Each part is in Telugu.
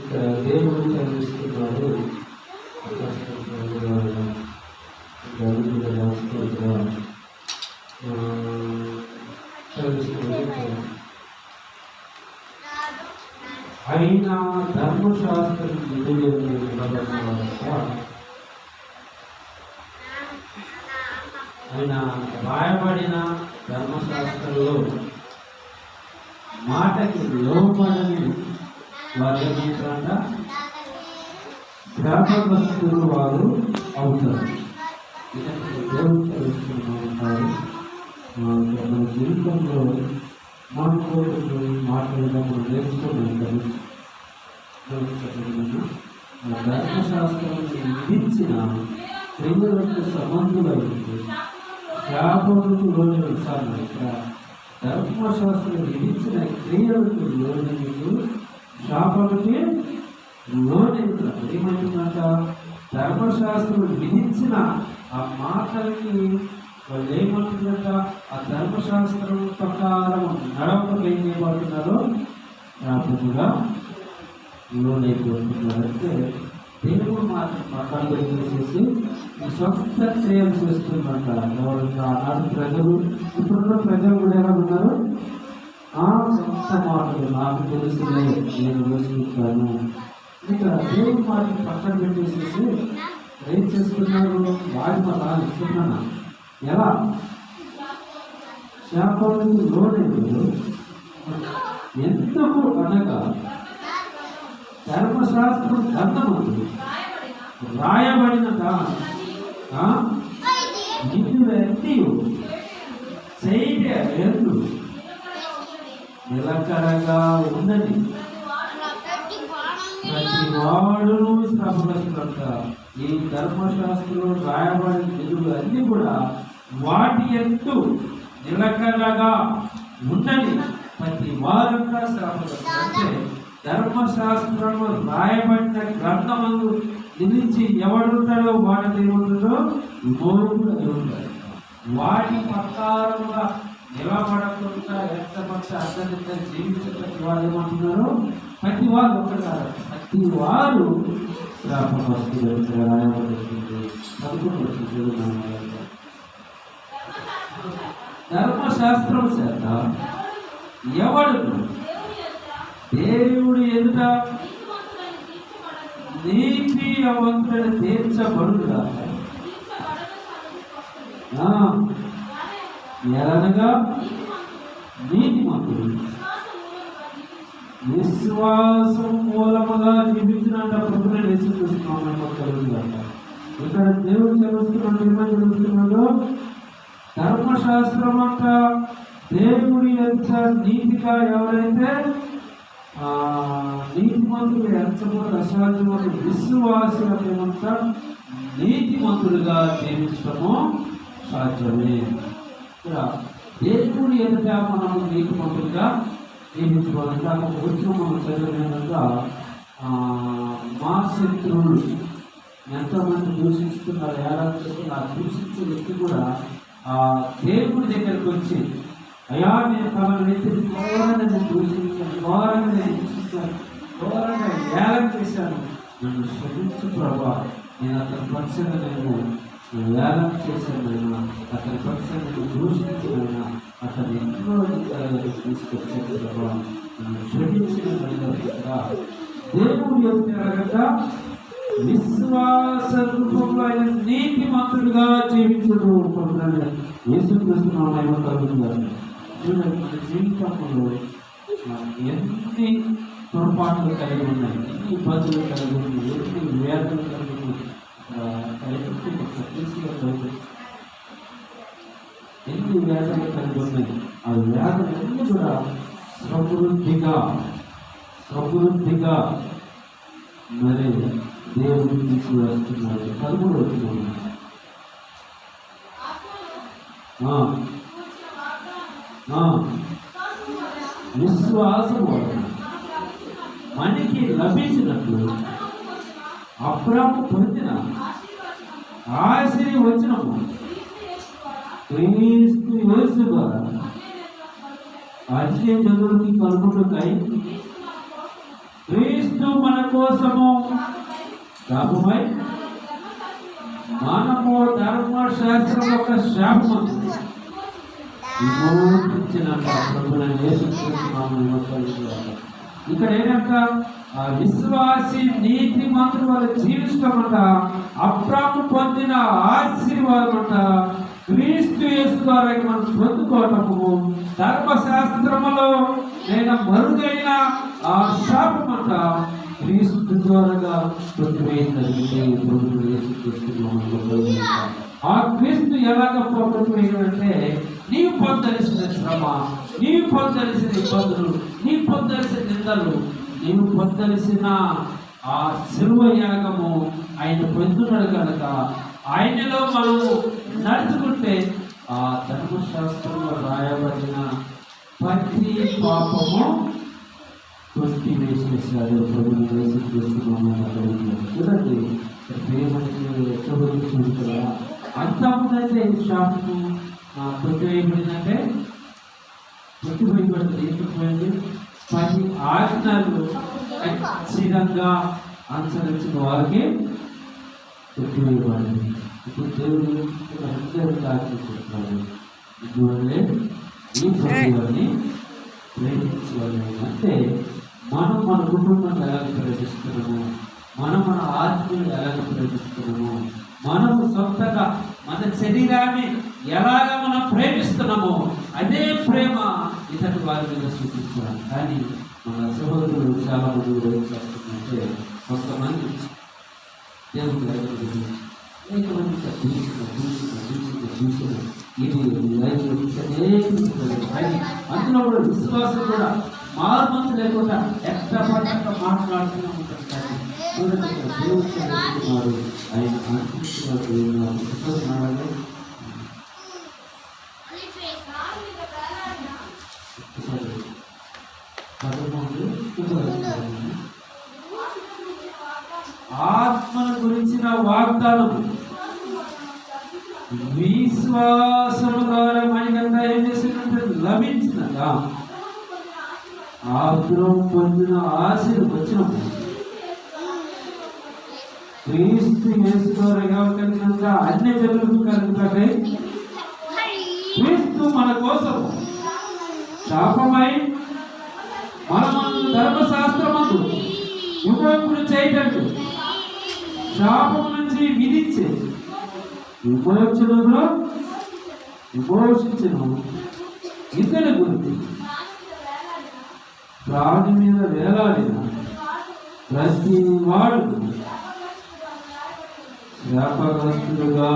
ఇక్కడ దేవుడు చదివిస్తున్నాడు. చదివిస్తున్నాడు ఆయన ధర్మశాస్త్రం విధులు ఆయన రాయబడిన ధర్మశాస్త్రంలో మాటకి లోపడని వారు ఏమంటారంట శాపగ్రస్తులు వారు అవుతారు. దేవుడు తెలుసుకుని ఉంటారు. మన జీవితంలో మాట్లాడుతూ మాట్లాడడం మనం నేర్చుకుని ఉంటారు ధర్మశాస్త్రం విధించిన క్రియలకు సంబంధులైంది శాపములకు లోని సార్ ఇక్కడ ధర్మశాస్త్రం విధించిన క్రియలకు లోనికి శాపలకి లోనవుతారు ఏమంటుందంట ధర్మశాస్త్రం విధించిన ఆ మాటలకి వాళ్ళు ఏమంటుందంట ఆ ధర్మశాస్త్రం ప్రకారం నడవడం ఏం చేయబడుతున్నారో శాపముగా లోనైపోతున్నారంటే దేవుడు మాత్రం పక్కన చేసేసి సొంత క్రియలు చేస్తుందంట ఎవరు ఆనాడు ప్రజలు. ఇప్పుడున్న ప్రజలు కూడా ఎలా ఉన్నారు? ఆ? సొంత మాటలు నాకు తెలుసులే నేను వేసుకుంటాను ఇక్కడ దేవుడి మాట పక్కన పెట్టేసేసి ఏం చేస్తున్నారు వాడి మాట ఇస్తున్నాను ఎలా శాపాలకు లోనైపోయారు ఎందుకు అనగా ధర్మశాస్త్రం గ్రంథమందు రాయబడిన నిధులన్నీ చేయట ఎందు? నిలకడగా ఉన్నది ప్రతి వాడును శ్రమపడుతుంట ఈ ధర్మశాస్త్రంలో రాయబడిన తెలుగు అన్ని కూడా వాటి ఎత్తు నిలకడగా ఉన్నది ప్రతి వారు శ్రమపడుతుంది అంటే ధర్మశాస్త్రంలో రాయబడిన గ్రంథమందు నిలిచి ఎవడుంటాడో వాడి దేవుడులో మోరుడు ఉంటాడు వాటి ప్రకారముగా నిలబడకుండా ఎంతమంది అర్థంత జీవించడానికి వాళ్ళు ఏమంటున్నారు ప్రతి వారు ఒకటారు ప్రతి వారు శ్రాపమస్తులు రాయబడుతుంది పదకొండు వచ్చింది ధర్మశాస్త్రం చేత ఎవడు దేవుడు ఎదుట నీతి అవంతుడు తీర్చబడుగా ఎలానగా నీతిమంతుడు విశ్వాసం మూలముగా జీవించినట్ట ప్రభుత్వం వేసి చూస్తున్నాం ఇక్కడ దేవుడు చదువుతున్నాడు ఏమని చదువుతున్నాడు ధర్మశాస్త్రం అంట దేవుడి ఎంత నీతిగా ఎవరైతే నీతిమంతుడు ఎంతమో అసాధ్యమైన విశ్వాసులకు ఏమంటా నీతిమంతుడుగా జీవించడము సాధ్యమే. దేవుని దేవుడి ఎదుట మనము నీతిమంతులుగా నియమించుకోవాలి ఒక వచ్చిన మనం చదివినందుక మా శత్రువులు ఎంతోమంది దూషిస్తున్నారు ఎలా చేస్తున్నారు. ఆ దూషించే వ్యక్తి కూడా ఆ దేవుడి దగ్గరికి వచ్చి అయా నేను తమను ఎత్తి ఘోరంగా నేను దూషించాను ఘోరంగా నేను హింసించాను ఘోరంగా వేలం చేశాను. నన్ను శ్రమించు ప్రభా. నేను అతను పరిచయం నేను వేలం చేశాను అతని పక్షాన్ని నేను అతను ఎన్నో తీసుకొచ్చాను ప్రభా నన్ను క్షమించిన దేవుడు యొక్క విశ్వాస రూపంలో ఆయన నీతి మంత్రులుగా జీవించడు యేసు కృష్ణ కలుగుతున్నారు చూడండి మన జీవితంలో ఎన్ని పొరపాట్లు కలిగి ఉన్నాయి ఎన్ని ఇబ్బందులు కలిగి ఉన్నాయి ఎన్ని వేదనలు కలిగి ఉన్నాయి ఎన్ని వేదనలు కలిగి ఉన్నాయి ఆ వేదనలన్నీ కూడా సమృద్ధిగా సమృద్ధిగా మరి దేవుడు తీసుకువస్తున్నాడు పదమూడు వచ్చిన విశ్వాసము మనకి లభించినట్లు అప్రాపు పొందిన ఆశీర్వచనము క్రీస్తు యేసు ద్వారా అన్య జనులకి కలుగుటకై క్రీస్తు మన కోసము శాపమై మనము ధర్మశాస్త్రం యొక్క శాపము. విమోచించిన ప్రభుల యేసు క్రీస్తు మామూలు ఇక్కడ ఏంటంట విశ్వాసి నీతి మంత్రులు వాళ్ళు జీవిస్తామంట అప్రాప్తి పొందిన ఆశీర్వాదం అంట క్రీస్తు యేసు ద్వారా మనం పొందుకోవటము. ధర్మశాస్త్రములో నేను మరుగైన ఆ శాపం అంట క్రీస్తు ద్వారాగా కొట్టివేయిందంటే ఆ క్రీస్తు ఎలాగ కొట్టివేయడంటే నీవు పొందలసిన శ్రమ నీవు పొందలసిన ఇబ్బందులు నీవు పొందలసిన నిందలు నీవు పొందలసిన ఆ శిలువ యాగము ఆయన పొందున్నాడు కనుక ఆయనలో మనము నడుచుకుంటే ఆ ధర్మశాస్త్రంలో రాయబడిన ప్రతి పాపము కొట్టి వేసేసాడు ప్రభుత్వం వేసి చూస్తున్నాము చూడండి. ప్రేమకి చూడండి కదా అంతకుముందైతే శాపము? కొట్టివేయబడిందంటే కొట్టివేయబడింది ఎందుకు పది ఆజ్ఞలు ఖచ్చితంగా అనుసరించిన వారికి పడింది ఇప్పుడు దేవుడు అందరికీ ఆజ్ఞిస్తున్నాడు ఇటువంటి ఈ ప్రభుత్వాన్ని ప్రేమించాలి అంటే మనం మన కుటుంబాన్ని ఎలాగ ప్రేమిస్తున్నాము మనం మన ఆత్మీయులు ఎలాగ ప్రేమిస్తున్నాము మనము సొంతగా మన శరీరాన్ని ఎలాగ మనం ప్రేమిస్తున్నామో అదే ప్రేమ ఇతటి వారి మీద చూపించాలి కానీ మన సహోదరులు చాలా మంది ఏం చేస్తుందంటే కొంతమంది దేవుడు చూసిన చూసిన చూసిన చూసిన ఇది అందులో కూడా విశ్వాసం కూడా మార్పు లేకుండా ఎక్కడ పడ్డ మాట్లాడుతూనే ఉంటారు. కానీ చూడండి దేవుడు ఆయన అనుకుంటున్నారు ఆత్మను గురించిన వాగ్దానం విశ్వాసము ద్వారా మనకంతా ఏం చేసినట్టు లభించినదా ఆగ్రహం పొందిన ఆశలు వచ్చినప్పుడు. క్రీస్తు వేసుకోరగా కలిగినంత అన్ని జనులకు కలుగుతాయి క్రీస్తు మన కోసం శాపమై మనమందు ధర్మశాస్త్రమందు విమోకుడు చేయటట్టు శాపం నుంచి విధించే. విమోచనలో విమోచించను ఇతని గురించి. ప్రాణి మీద వేలాడిన ప్రతి వాడు శాపగ్రస్తులుగా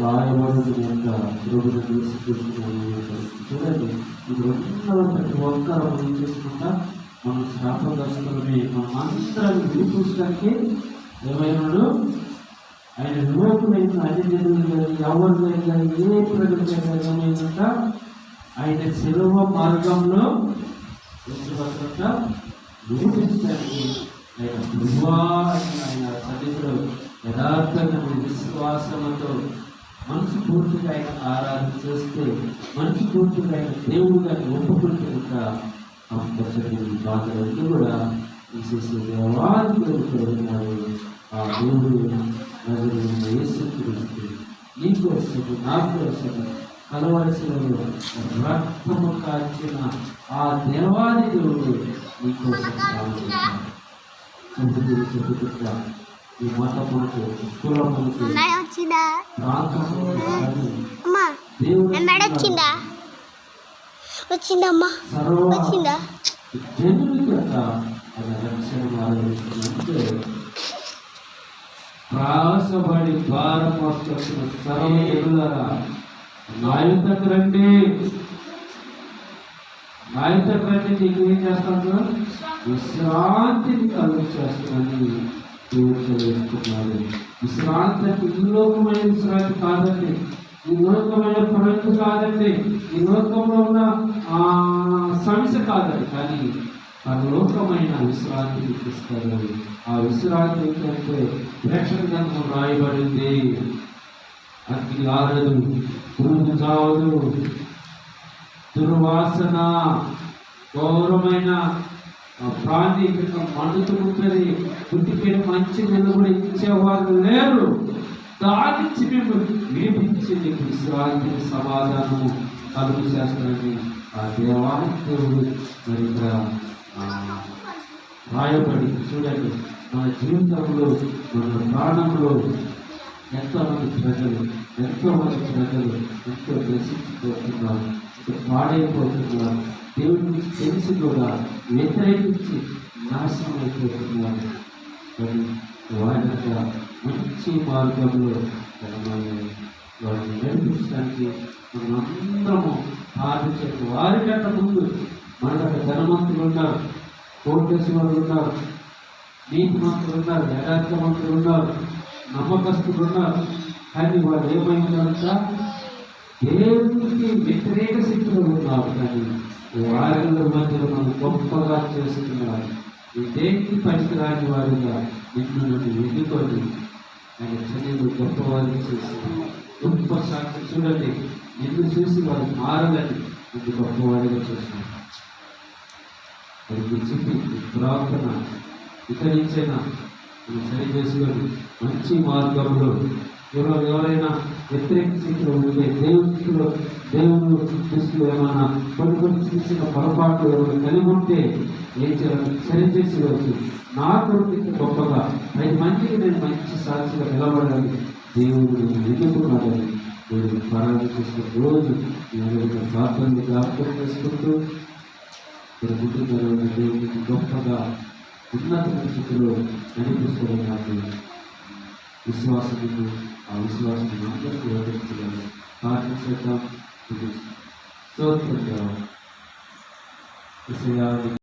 రాయబడి యొక్క ప్రభుత్వం చూడండి. ఇది రెండవ ప్రతి ఒక్కరు చేసుకుంటా? మన శాపగ్రస్తులని మనం అందరం విడిపించడానికి ఏమైనాడు? ఆయన యువకులైన అన్ని జనులు కానీ ఎవరికైనా కానీ ఏ ప్రజలకైనా ఆయన సెలవు మార్గంలో ఎంచుకుంట నిరూపించడానికి ఆయన ప్రభువా ఆయన సన్నిధిలో యథార్థంగా విశ్వాసంతో మనసు పూర్తిగా ఆయన ఆరాధన చేస్తే మనసు పూర్తిగా ఆయన దేవుడిగా ఒప్పుకుంటే ఇంకా కంపల్సరీ బాధలన్నీ కూడా తీసేసే దేవాది కోరుకున్నారు ఆ దేవుడు నజరుడైన యేసుక్రీస్తు నీకు వస్తుంది నాకు వస్తుంది కలవలసిన రక్తము కాల్చిన ఆ దేవాది దేవుడు నీకోసం చెబుతూ చెబుతున్నా ఈ మతములకు కులములకు వచ్చిందా? నా వచ్చిందమ్మా వచ్చిందా? జనులకి యొక్క రక్షణ మార్గంటే త్రాసబడి భారం వస్తున్న సర్వ జనులరా నా యుద్ధకు రండి. నా యుద్ధకు రండి నీకు ఏం చేస్తాను? విశ్రాంతిని కలుగు చేస్తానని దేవుడు చదివిస్తున్నాడు విశ్రాంతి అంటే ఈ లోకమైన విశ్రాంతి కాదండి. ఈ లోకమైన ప్రవృత్తి కాదండి. ఈ లోకంలో ఉన్న సమస్య కాదండి. కానీ పరలోకమైన విశ్రాంతిని ఇస్తారు ఆ విశ్రాంతి ఏంటంటే ప్రేక్షక గ్రంథం రాయబడింది. అగ్ని ఆరదు పురుగు చావదు. దుర్వాసన గౌరవమైన ఆ ప్రాణి ఇక్కడ మండుతూ ఉంటుంది మంచి నిలబడి ఇచ్చేవారు లేరు. దానిచ్చి మేము వినిపించి నీకు విశ్రాంతి సమాధానము కలుగు చేస్తానని ఆ దేవానికి దేవుడు మరి ఇక్కడ రాయబడి చూడండి. మన జీవితంలో మన ప్రాణంలో ఎంతోమంది ప్రజలు ఎంతోమంది ప్రజలు ఎంతో నశించిపోతున్నారు. పాడైపోతున్నారు. దేవుడి తెలిసి కూడా. వ్యతిరేకించి నాశనం అయిపోతున్నారు. కానీ వారి యొక్క మంచి మార్గంలో వారిని నడిపించడానికి మనం అందరము వారి వారికంటే ముందు మనకంటే ధనవంతులు ఉన్నారు కోటేశ్వర వాళ్ళు ఉన్నారు నీతిమంతులు ఉన్నారు యథార్థవంతులు ఉన్నారు నమ్మకస్తులు ఉన్నారు కానీ వాళ్ళు ఏమైందంట దేవునికి వ్యతిరేక స్థితిలో ఉన్నారు కానీ వారిలో మధ్యలో మనం గొప్పగా చేస్తున్నారు ఈ దేనికి పనికిరాని వారిగా? నిన్ను నన్ను ఎన్నుకొని ఆయన చర్యలు గొప్పవారిని చేసి గొప్ప సాక్షి చూడండి. నిన్ను చూసి వారు మారదని నిన్ను గొప్పవారిగా చేస్తున్నారు. మరి ప్రార్థన ఇతరించైనా మనం సరి చేసుకొని మంచి మార్గంలో ఎవరో ఎవరైనా వ్యతిరేక స్థితిలో ఉంటే దేవుని స్థితిలో దేవుని దృష్టిలో ఏమైనా కొన్ని కొన్ని చేసిన పొరపాటు ఎవరు కలిగి ఉంటే ఏం చేయాలి సరి చేసేవచ్చు నా కొడుకు గొప్పగా ఐదు మందికి నేను మంచి సాక్షిగా నిలబడాలి దేవుడు నేను ఎన్నుకున్నాడని దేవుడు ప్రారంభం రోజు నేను ప్రార్థనలు జ్ఞాపకం చేసుకుంటూ ఇక్కడ కుటుంబంలో దేవునికి గొప్పగా ఉన్నత స్థితిలో నడిపిస్తున్న నాకు విశ్వాసము ఆ విశ్వాసం అందరికీ స్తోత్రం దేవా. యేసయ్యా,